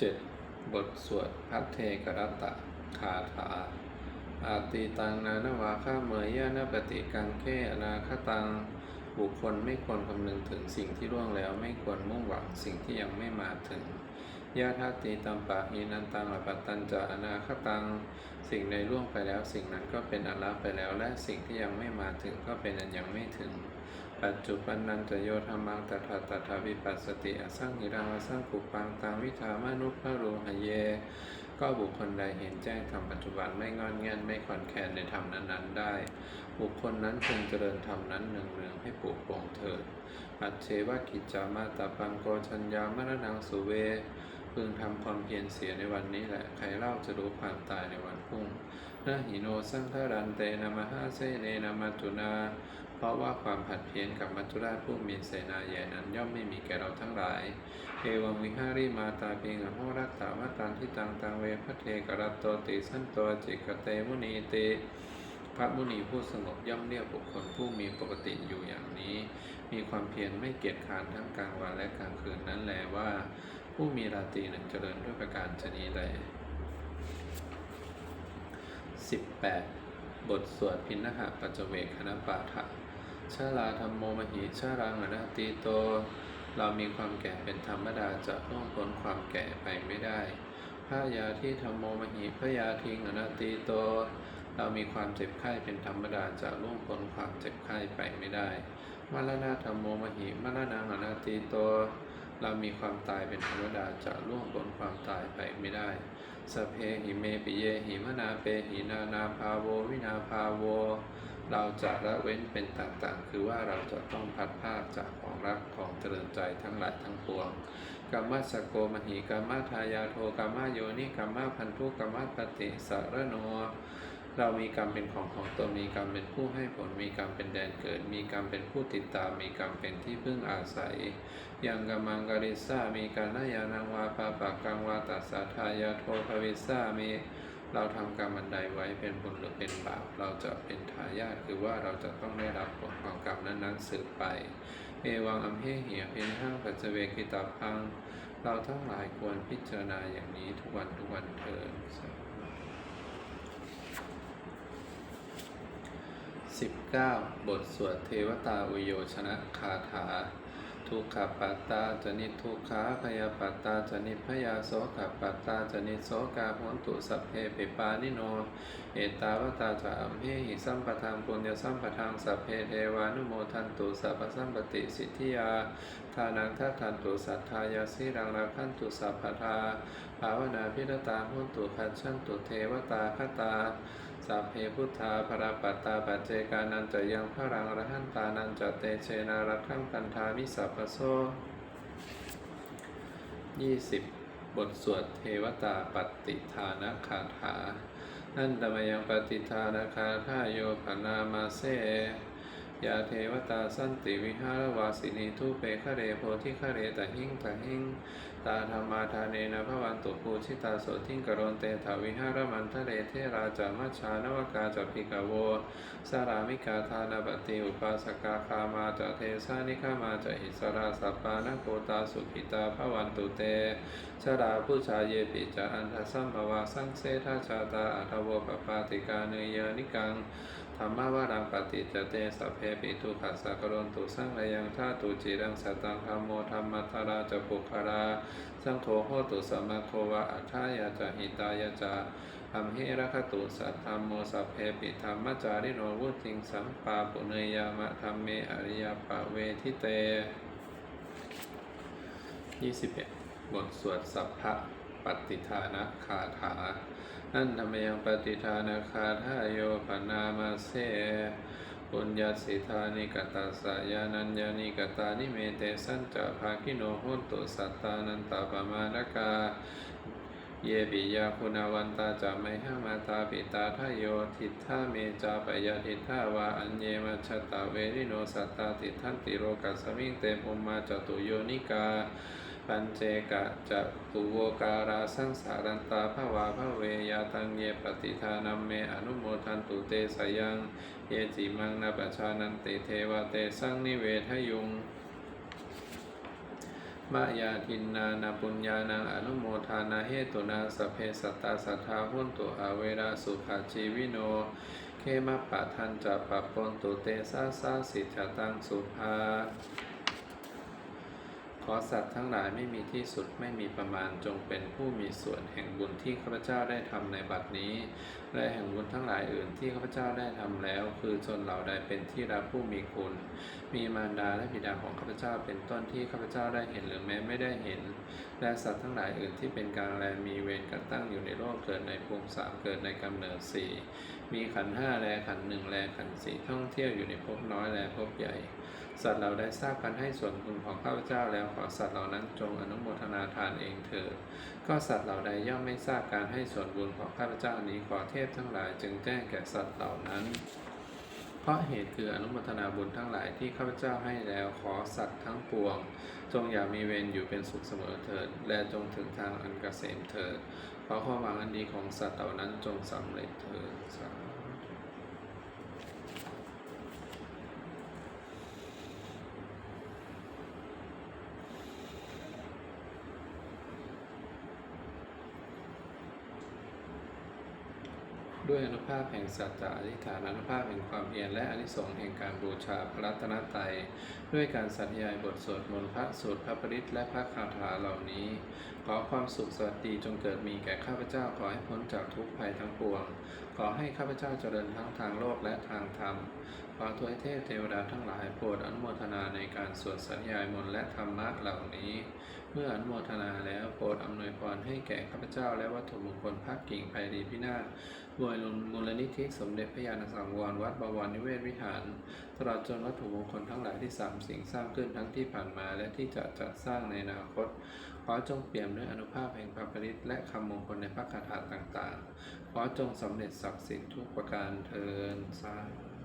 7. บทสวดพัทเทกรัตตะคาถา อาติตังนานวาข้าเมยยะนปฏิกังเขอนาคตัง บุคคลไม่ควรคำนึงถึงสิ่งที่ล่วงแล้วไม่ควรมุ่งหวังสิ่งที่ยังไม่มาถึงยะทัตติตัมปะหินันตังอปัตตัญจะอนาคตัง สิ่งใดล่วงไปแล้ว สิ่งนั้นก็เป็นอันละไปแล้ว และสิ่งที่ยังไม่มาถึงก็เป็นอันยังไม่ถึง ปัจจุบันนันจะโยธรรมังตถาตถาวิปัสสติอสังหิรังอสังกุปังตังวิธามานุภโรหเย ก็บุคคลใดเห็นแจ้งธรรมปัจจุบันไม่งอนแง่นไม่คลอนแคลนในธรรมนั้นๆได้ บุคคลนั้นพึงเจริญธรรมนั้นเนืองๆให้ปลูกปลงเถิด อัจเชวกิจจามาตาปังโกชัญญามรณังสุเวพึงทำความเพียรเสียในวันนี้แหละ ใครเล่าจะรู้ความตายในวันพรุ่งนาหิโนสังฆรันเตนะมหาเสเนนะมัจจุนา เพราะว่าความผัดเพี้ยนกับมัจจุราชผู้มีเสนาใหญ่นั้นย่อมไม่มีแก่เราทั้งหลาย เอวังวิหาริมาตาเพียงหอโหรัตตาวตันทิตังตังเวพระเทกรัตโตติสันโตจิกเตมุนีเตพระมุนีผู้สงบย่อมเรียกบุคคลผู้มีปกติอยู่อย่างนี้ มีความเพียรไม่เกียจค้านทั้งกลางวันและกลางคืนนั้นแลว่า ผู้มีราตรีหนึ่งเจริญด้วยประการชนีใด 18 บทสวดพินหะปัจเวคคณปาฐะ ชาลาธรรมโมมหิชารังอนาตีโต เรามีความแก่เป็นธรรมดาจะล่วงพ้นความแก่ไปไม่ได้พระยาที่ธรรมโมมหิพระยาทิงอนาตีโต เรามีความเจ็บไข้เป็นธรรมดาจะล่วงพ้นความเจ็บไข้ไปไม่ได้มรณะธรรมโมมหิมรณังอนาตีโต เรามีความตายเป็นธรรมดาจะล่วงพ้นความตายไปไม่ได้สเพหิเมปิเยหิมนาเปหินานาภาโววินาภาโว เราจะละเว้นเป็นต่างๆ คือว่าเราจะต้องพัดภาคจากของรักของเจริญใจทั้งหลายทั้งปวงกัมมัสโกมหิกัมมาทายาโทกัมมาโยนิกัมมาพันธุกัมมาปฏิสารโนเรามีกรรมเป็นของของตนมีกรรมเป็นผู้ให้ผลมีกรรมเป็นแดนเกิด มีกรรมเป็นผู้ติดตาม มีกรรมเป็นที่พึ่งอาศัยยังกัมมังกริสามีการนายานังวาปาปะกังวาตัสสะทายาโทภวิสามี เราทำกรรมอันใดไว้เป็นบุญหรือเป็นบาปเราจะเป็นทายาทคือว่าเราจะต้องได้รับผลของกรรมนั้นๆสืบไปเอวังอัมเพเหียเป็นห้างปัจเจเวกิตาพัง เราทั้งหลายควรพิจารณาอย่างนี้ทุกวันทุกวันเถิด19 บทสวดเทวตาอุโยชนะคาถา ทุกขปัตตาจนิทุกขาพยาปัตตาจนิพยาโสขปัตตาจนิโสกาโหนตุสัพเพปิปานิโน เอตาวตาจะอัมเหหิสัมปทานปุญญสัมปทานสัพเพเทวานุโมทันตุสัพพสัมปติสิทธิยาทานังทัตทันตุสัทธายาสิรังราคันตุสัพพทาภาวนาพิรตาหุนตุขัดชันตุเทวตาคตา สัพเพพุทธาภรปัตตาปัจเจกานันจะยังพระรังอรหันตานันจะเตเชนารักขังกันธามิสัพพโซยี่สิบบทสวดเทวตาปฏิทานคาถา นันตมยังปฏิทานคาถาโยปนามาเซ ยาเทวตาสันติวิหารวาสินีทุเปคะเรโพธิคะเรตหิงตหิงตาธรรมาทานเนนะพระวันตุภูชิตาโสทิงกรณเตถาวิหารมันทะเลเทราจามัชานวกาจพิกาโวสารามิกาทานปฏิอุปาสกาคามาจเทสานิคามาจะอิสราสัปปานโกตาสุขิตาพระวันตุเตชราผู้ชายเยปิจาอันทสัมภวาสังเสทาชาตาอัทโวปปาติกาเนยานิกัง ธรรมวารังปฏิจจเตสัพเพปิทุขัสสะกรณตุสังระยังธาตุจิรังสตังธรรมโมธรรมัทราจปุคารา สังโฆโหตุสมมาโควะอัฏฐายาจหิตายาจะอัมเหระคตุสัทธรรมโมสัพเพปิธรรมจาริโนวุติงสัมปาปุเนยามะธรรมเมอริยปะเวทิเต 21 บทสวดสัพพะ ปฏิทานะคาถานั่นธรรมยังปฏิทานาคาทาโยปนามาเสปุญญาสิธานิกตาสายานัญญานิกตานิเมเตสัญจะภาคิโนโหนตุสัตตานันตาปมานกาเยปิยาคุณวันตาจะไมหามาตาปิตาทโยทิทาเมจาปยาทิทาวาอัญเยมัชตาเวริโนสัตตาติทันติโรกัสสมิงเตมุมมาจตุโยนิกา ปัญเจกะจะตุโวการาสังสารันตาภวาภเวยาตังเยปฏิทานัมเมอนุโมทันตุเตสยัง เยจิมังนาปชานันติเทวเตสังนิเวทยุงมะยาทินนานาปุญญานังอนุโมทานาเหตุนาสเพสัตตาสัทธาหุนตุอาเวราสุขาชีวิโน เคมะปะทันจะปะปนตุเตสาสาสิทธตังสุภา ขอสัตว์ทั้งหลายไม่มีที่สุดไม่มีประมาณจงเป็นผู้มีส่วนแห่งบุญที่ข้าพเจ้าได้ทำในบัดนี้ และแห่งบุญทั้งหลายอื่นที่ข้าพเจ้าได้ทำแล้ว คือชนเหล่าใดเป็นที่รักผู้มีคุณ มีมารดาและบิดาของข้าพเจ้าเป็นต้นที่ข้าพเจ้าได้เห็นหรือแม้ไม่ได้เห็น และสัตว์ทั้งหลายอื่นที่เป็นกลางแลมีเวรกันตั้งอยู่ในโลกเกิดในภูมิสามเกิดในกำเนิดสี่มีขันห้าแลขันหนึ่งแลขันสี่ท่องเที่ยวอยู่ในภพน้อยแลภพใหญ่ สัตว์เราได้ทราบกันให้ส่วนบุญของข้าพเจ้าแล้วขอสัตว์เหล่านั้นจงอนุโมทนาทานเองเถิดก็สัตว์เหล่าใดย่อมไม่ทราบการให้ส่วนบุญของข้าพเจ้านี้ขอเทพทั้งหลายจึงแจ้งแก่สัตว์เหล่านั้น เพราะเหตุคืออนุโมทนาบุญทั้งหลายที่ข้าพเจ้าให้แล้วขอสัตว์ทั้งปวง จงอย่ามีเวรอยู่เป็นสุขเสมอเถิด และจงถึงทางอันเกษมเถิดขอความหวังอันดีของสัตว์เหล่านั้นจงสำเร็จเถิดสาธุ ด้วยอนุภาพแห่งสัจจะอธิษฐานอนุภาพแห่งความเพียรและอนิสงส์แห่งการบูชาพระรัตนตรัยด้วยการสัตยายบทสวดมนต์พระสูตรพระปริตและพระคาถาเหล่านี้ ขอความสุขสวัสดีจงเกิดมีแก่ข้าพเจ้าขอให้พ้นจากทุกภัยทั้งปวง ขอให้ข้าพเจ้าเจริญทั้งทางโลกและทางธรรมขอทวยเทพเทวดาทั้งหลายโปรดอนุโมทนาในการสวดสัญญายมนต์และธรรมะเหล่านี้ เมื่ออนุโมทนาแล้วโปรดอำนวยพรให้แก่ข้าพเจ้าและวัตถุมงคลภาคกิ่งภัยดีพินาศ บวยลุนมูลนิธิสมเด็จพระยาณสังวรวัดบวรนิเวศวิหาร ตลอดจนวัตถุมงคลทั้งหลายที่สามสิ่งสร้างขึ้นทั้งที่ผ่านมาและที่จะจัดสร้างในอนาคต ขอจงเปี่ยมด้วยอนุภาพแห่งพระปริตและคำมงคลในพระคาถาต่างๆ ขอจงสำเร็จศักดิ์สิทธิ์ทุกประการเทินสาธุ